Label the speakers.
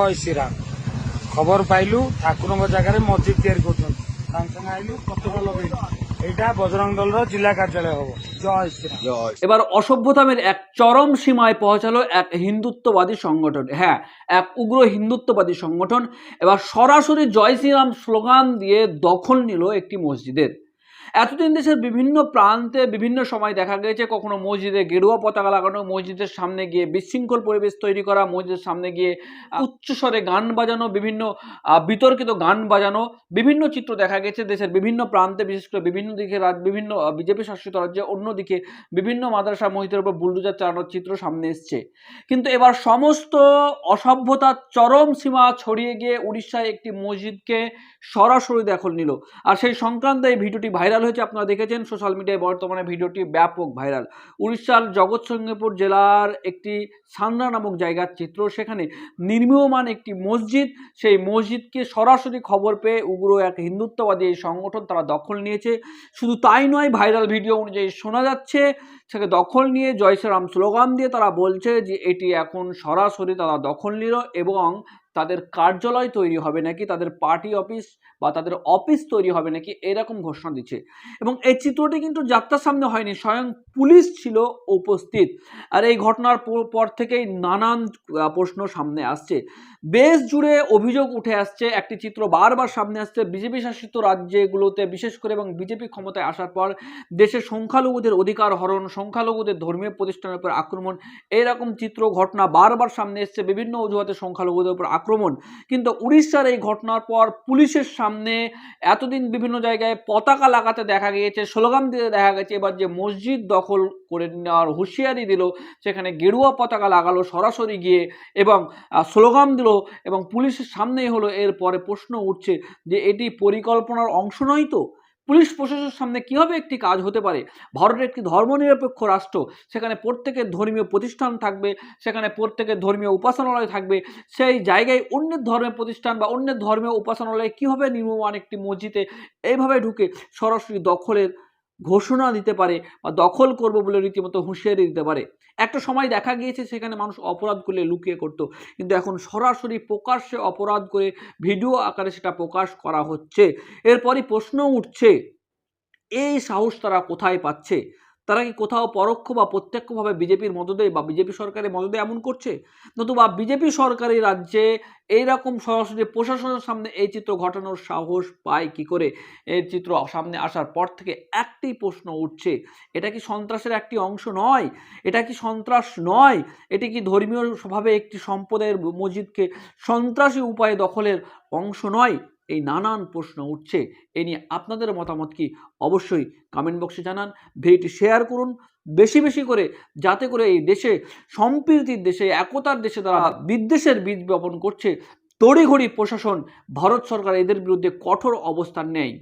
Speaker 1: ଜୟ ଶ୍ରୀରାମ ଖବର ପାଇଲୁ ଠାକୁରଙ୍କ ଜାଗାରେ ମସଜିଦ ତିଆରି କରୁଛନ୍ତି ସାଙ୍ଗେ ସାଙ୍ଗେ ଆଇଲୁ ପତାକା ଲଗେଇଲୁ ଏଇଟା ବଜରଙ୍ଗ ଦଳର ଜିଲ୍ଲା କାର୍ଯ୍ୟାଳୟ ହବ ଜୟ ଶ୍ରୀରାମ
Speaker 2: এবার অসভ্যতামের এক চরম সীমায় পৌঁছালো এক হিন্দুত্ববাদী সংগঠন হ্যাঁ এক উগ্র হিন্দুত্ববাদী সংগঠন এবার সরাসরি জয় শ্রীরাম স্লোগান দিয়ে দখল নিল একটি মসজিদের এতদিন দেশের বিভিন্ন প্রান্তে বিভিন্ন সময় দেখা গেছে কখনো মসজিদে গেরুয়া পতাকা লাগানো, মসজিদের সামনে গিয়ে বিশৃঙ্খল পরিবেশ তৈরি করা, মসজিদের সামনে গিয়ে উচ্চস্বরে গান বাজানো, বিভিন্ন বিতর্কিত গান বাজানো, বিভিন্ন চিত্র দেখা গেছে দেশের বিভিন্ন প্রান্তে, বিশেষ করে বিভিন্ন দিকে বিভিন্ন বিজেপি শাসিত রাজ্যে, অন্যদিকে বিভিন্ন মাদ্রাসা মসজিদের উপর বুলডোজার চালানোর চিত্র সামনে এসছে। কিন্তু এবার সমস্ত অসভ্যতার চরম সীমা ছড়িয়ে গিয়ে উড়িষ্যায় একটি মসজিদকে সরাসরি দখল নিল। আর সেই সংক্রান্ত এই ভিডিওটি ভাইরাল হয়েছে, আপনারা দেখেছেন সোশ্যাল মিডিয়ায় বর্তমানে ভিডিওটি ব্যাপক ভাইরাল উড়িষ্যার জগৎসিংহপুর জেলার একটি সান্না নামক জায়গার চিত্র, সেখানে নির্মীয়মান একটি মসজিদ, সেই মসজিদকে সরাসরি খবর পেয়ে উগ্র এক হিন্দুত্ববাদী এই সংগঠন তারা দখল নিয়েছে। শুধু তাই নয় ভাইরাল ভিডিও অনুযায়ী শোনা যাচ্ছে সেকে দখল নিয়ে জয় শ্রীরাম স্লোগান দিয়ে তারা বলছে যে, এটি এখন সরাসরি তারা দখল নিল এবং তাদের কার্যালয় তৈরি হবে নাকি, তাদের পার্টি অফিস বা তাদের অফিস তৈরি হবে নাকি এরকম ঘোষণা দিচ্ছে। এবং এই চিত্রটি কিন্তু যাত্রার সামনে হয়নি, স্বয়ং পুলিশ ছিল উপস্থিত। আর এই ঘটনার পর- থেকেই নানান প্রশ্ন সামনে আসছে। দেশ জুড়ে অভিযোগ উঠে আসছে, একটি চিত্র বারবার সামনে আসছে, বিজেপি শাসিত রাজ্যগুলোতে বিশেষ করে এবং বিজেপি ক্ষমতায় আসার পর দেশের সংখ্যালঘুদের অধিকার হরণ, সংখ্যালঘুদের ধর্মীয় প্রতিষ্ঠানের উপর আক্রমণ, এরকম চিত্র, ঘটনা বারবার সামনে এসছে, বিভিন্ন অজুহাতে সংখ্যালঘুদের উপর আক্রমণ। কিন্তু উড়িষ্যার এই ঘটনার পর পুলিশের সামনে এতদিন বিভিন্ন জায়গায় পতাকা লাগাতে দেখা গিয়েছে, স্লোগান দিতে দেখা গেছে। এবার যে মসজিদ দখল করে নেওয়ার হুঁশিয়ারি দিল, সেখানে গেরুয়া পতাকা লাগালো সরাসরি গিয়ে এবং স্লোগান দিল এবং পুলিশের সামনেই হলো। এরপরে প্রশ্ন উঠছে যে এটি পরিকল্পনার অংশ নয় তো? পুলিশ প্রশাসনের সামনে কীভাবে একটি কাজ হতে পারে? ভারতের একটি ধর্মনিরপেক্ষ রাষ্ট্র, সেখানে প্রত্যেকের ধর্মীয় প্রতিষ্ঠান থাকবে, সেখানে প্রত্যেকের ধর্মীয় উপাসনালয় থাকবে, সেই জায়গায় অন্যের ধর্মের প্রতিষ্ঠান বা অন্যের ধর্মীয় উপাসনালয় কীভাবে নির্মমান একটি মসজিদে এইভাবে ঢুকে সরাসরি দখলের ঘোষণা দিতে পারে বা দখল করব বলে রীতিমতো হুঁশিয়ারি দিতে পারে। একটা সময় দেখা গিয়েছে সেখানে মানুষ অপরাধ করলে লুকিয়ে করতো। কিন্তু এখন সরাসরি প্রকাশ্যে অপরাধ করে ভিডিও আকারে সেটা প্রকাশ করা হচ্ছে। এরপরই প্রশ্ন উঠছে, এই সাহস তারা কোথায় পাচ্ছে? তারা কি কোথাও পরোক্ষ বা প্রত্যক্ষভাবে বিজেপির মদদে বা বিজেপি সরকারের মদদে এমন করছে? নতুবা বিজেপি সরকারি রাজ্যে এইরকম সরাসরি প্রশাসনের সামনে এই চিত্র ঘটানোর সাহস পায় কি করে? এর চিত্র সামনে আসার পর থেকে একটি প্রশ্ন উঠছে। এটা কি সন্ত্রাসের একটি অংশ নয়? এটা কি সন্ত্রাস নয়? এটি কি ধর্মীয় স্বভাবে একটি সম্প্রদায়ের মসজিদকে সন্ত্রাসী উপায়ে দখলের অংশ নয়? এই নানান প্রশ্ন উঠছে এ নিয়ে আপনাদের মতামত কি অবশ্যই কমেন্ট বক্সে জানান। ভিডিওটি শেয়ার করুন। বেশি বেশি করে যাতে করে এই দেশে সম্প্রীতির দেশে একতার দেশে তারা বিদ্বেষের বীজ বপন করছে। তড়িঘড়ি প্রশাসন ভারত সরকার এদের বিরুদ্ধে কঠোর অবস্থান নেয়।